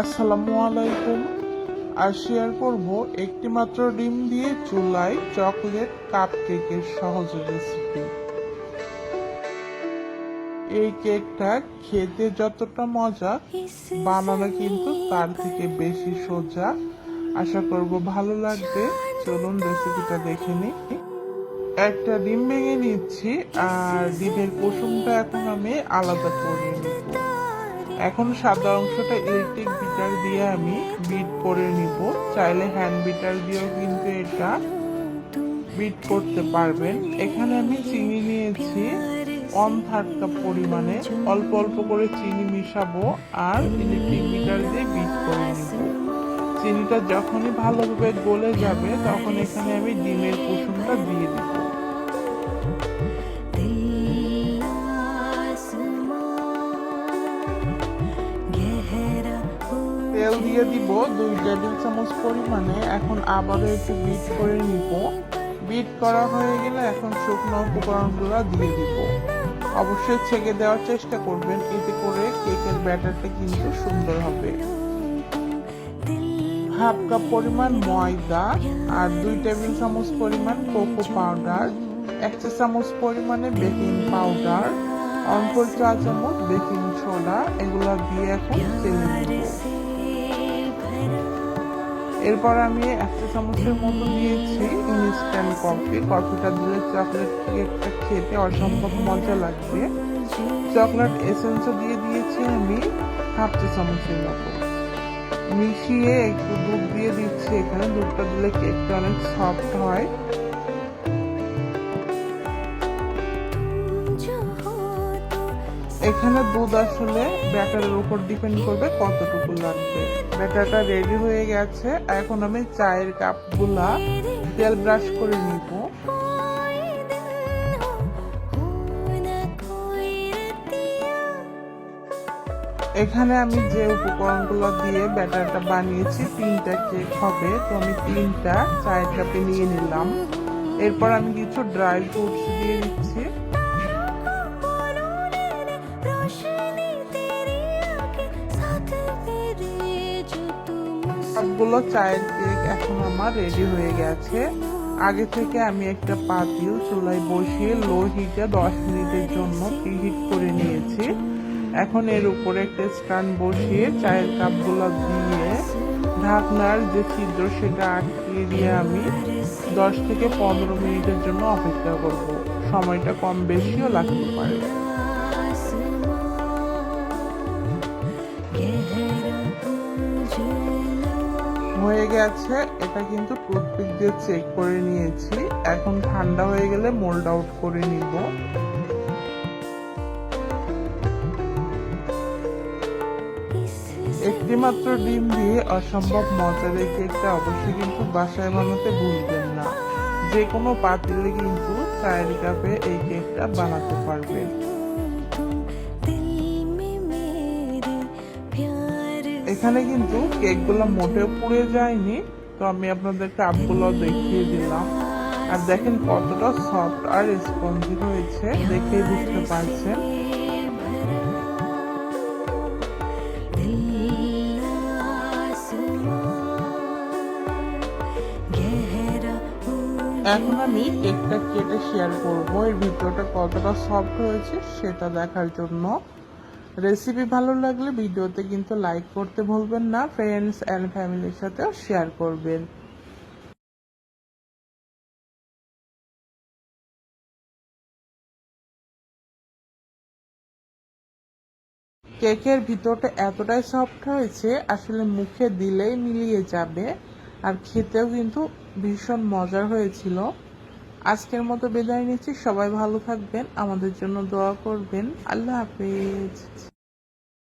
আসসালামু আলাইকুম। আর শেয়ার করব একটি মাত্র ডিম দিয়ে চুলায় চকলেট কাপ কেকের সহজ রেসিপি এই কেকটা খেতে যতটা মজা, বানানো কিন্তু তার থেকে বেশি সোজা। আশা করব ভালো লাগবে। চলুন রেসিপিটা দেখে নিই। একটা ডিম ভেঙে নিচ্ছি, আর ডিমের কুসুমটা এখন আমি আলাদা করে নিব। এখন সাদা অংশটা ইলেকট্রিক বিটার দিয়ে আমি বিট করে নিব। চাইলে হ্যান্ড বিটার দিয়েও কিন্তু এটা বিট করতে পারবেন। এখানে আমি চিনি নিয়েছি ওয়ান থার্ড কাপ পরিমাণে। অল্প অল্প করে চিনি মিশাবো আর ইলেকট্রিক বিটার দিয়ে বিট করে নিব। চিনিটা যখনই ভালোভাবে গলে যাবে, তখন এখানে আমি ডিমের কুসুমটা দিয়ে দিব। তেল দিয়ে দিব, দুই টেবিল চামচ পরিমাণে। এখন আবারও একটু বিট করে নিব। বিট করা হয়ে গেলে এখন শুকনো উপকরণগুলো দিয়ে দিব। অবশ্যই ছেঁকে দেওয়ার চেষ্টা করবেন, এতে করে কেকের ব্যাটারটা কিন্তু সুন্দর হবে। হাফ কাপ পরিমাণ ময়দা আর দুই টেবিল চামচ পরিমাণ কোকো পাউডার এক চা চামচ পরিমাণে বেকিং পাউডার অল্প চা চামচ বেকিং সোডা এগুলো দিয়ে এখন নিব। এরপর আমি একটা চামচের মতো দিয়েছি ইনস্ট্যান্ট কফি কফিটা দিলে চকলেট কেকটা খেতে অসম্ভব মজা লাগবে। চকলেট এসেন্সও দিয়ে দিয়েছি আমি হাফ চা চামচের মতো। মিশিয়ে একটু দুধ দিয়ে দিচ্ছি এখানে। দুধটা দিলে কেকটা অনেক সফট হয়। এখানে দুধ আসলে ব্যাটারের উপর ডিপেন্ড করবে কতটুকু লাগবে। ব্যাটারটা রেডি হয়ে গেছে। এখন আমি চায়ের কাপগুলা তেল ব্রাশ করে নিব। এখানে আমি যে উপকরণগুলো দিয়ে ব্যাটারটা বানিয়েছি, তিনটা কেক হবে। তো আমি তিনটা চায়ের কাপে নিয়ে নিলাম। এরপর আমি কিছু ড্রাই ফ্রুটস দিয়ে দিচ্ছি। সবগুলো চায়ের কেক এখন আমার রেডি হয়ে গেছে। আগে থেকে আমি একটা পাতিল চুলায় বসিয়ে লো হিটে দশ মিনিটের জন্য প্রিহিট করে নিয়েছি। এখন এর উপরে একটা স্ট্যান্ড বসিয়ে চায়ের কাপগুলো দিয়ে ঢাকনার যে ছিদ্র সেটা আটকিয়ে দিয়ে আমি দশ থেকে পনেরো মিনিটের জন্য অপেক্ষা করব। সময়টা কম বেশিও লাগতে পারে। হয়ে গেছে। এটা কিন্তু টুথপিক দিয়ে চেক করে নিয়েছি। এখন ঠান্ডা হয়ে গেলে মোল্ড আউট করে নিব। একটি মাত্র ডিম দিয়ে অসম্ভব মজার এই কেকটা অবশ্যই কিন্তু বাসায় বানাতে ভুলবেন না। যে কোনো পাতিলে কিন্তু চায়ের কাপে এই কেকটা বানাতে পারবেন। এখানে কিন্তু কেকগুলো মোটেও পুড়ে যায়নি। তো আমি আপনাদের কাপগুলো দেখিয়ে দিলাম। আর দেখেন কতটা সফট আর স্পঞ্জি হয়েছে দেখেই বুঝতে পারছেন। এখন আমি কেকটা কেটে শেয়ার করব। এর ভিতরটা কতটা সফট হয়েছে সেটা দেখার জন্য। রেসিপি ভালো লাগলে ভিডিওতে কিন্তু লাইক করতে ভুলবেন না ফ্রেন্ডস অ্যান্ড ফ্যামিলির সাথেও শেয়ার করবেন। কেকের ভিতরটা এতটাই সফট হয়েছে, আসলে মুখে দিলেই মিলিয়ে যাবে। আর খেতেও কিন্তু ভীষণ মজার হয়েছিল। আজকের মতো বিদায় নিচ্ছি। সবাই ভালো থাকবেন আমাদের জন্য দোয়া করবেন। আল্লাহ হাফিজ।